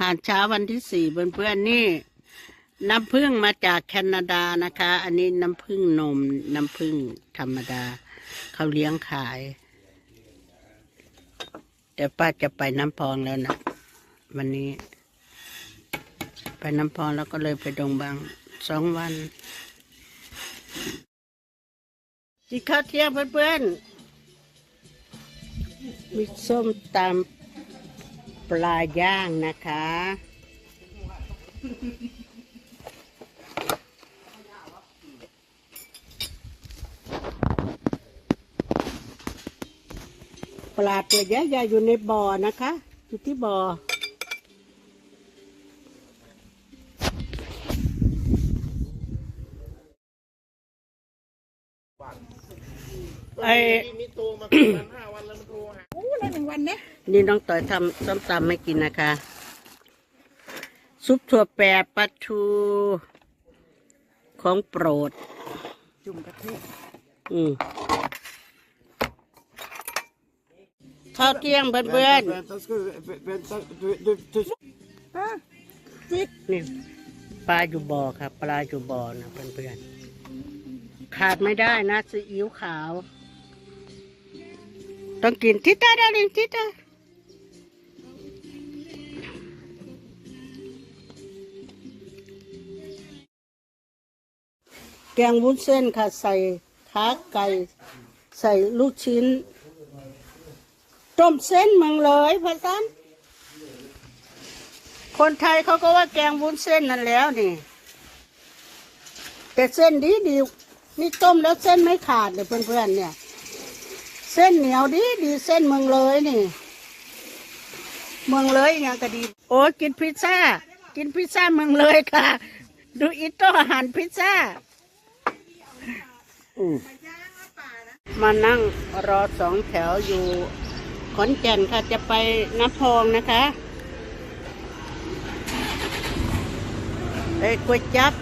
หารเช้าวันที่สี่เพื่อนๆนี่น้ำผึ้งมาจากแคนาดานะคะ อันนี้น้ำผึ้งนม น้ำผึ้งธรรมดา เขาเลี้ยงขาย แต่ป้าจะไปน้ำพองแล้วนะ วันนี้ ไปน้ำพองแล้วก็เลยไปดงบางสองวันกินข้าวเที่ยงเพื่อนๆมีส้มตำ ปลาย่างนะคะ ปลาตัวใหญ่ๆอยู่ในบ่อนะคะอยู่ที่บ่อไอ้มีโตมาประมาณห้าวันแล้ว หาโอ้แล้วหนึ่งวันนะนี่น้องต่อยทำส้มตำไม่กินนะคะ ซุปถั่วแปรปลาทูของโปรด จุ่มกะทิอืมข้าวเที่ยงเพื่อน Vänta, ska vi, vänta, du, du, du, ป้าจิกๆนี่ปลาอยู่บ่อค่ะ ปลาอยู่บ่อนะเพื่อนๆขาดไม่ได้นะซีอิ๊วขาว ต้องกินทิตาไดาลิงทิตาแกงวุ้นเส้นค่ะใส่ขาไก่ ใส่ลูกชิ้น ต้มเส้นเมืองเลยพะซันคนไทยเขาก็ว่าแกงวุ้นเส้นนั่นแล้วนี่ แต่เส้นดีดีนี่ต้มแล้วเส้นไม่ขาดเลยเพื่อนๆเนี่ย ส้นเหนียวดีดีเส้นเมืองเลยนี่ เมืองเลยอย่างก็ดี โอ้กินพิซซ่า กินพิซซ่าเมืองเลยค่ะ ดูอิโต้อาหารพิซซ่ามานั่งรอสองแถวอยู่ขอนแก่นค่ะจะไปน้ำพองนะคะไปก๋วยจั๊บ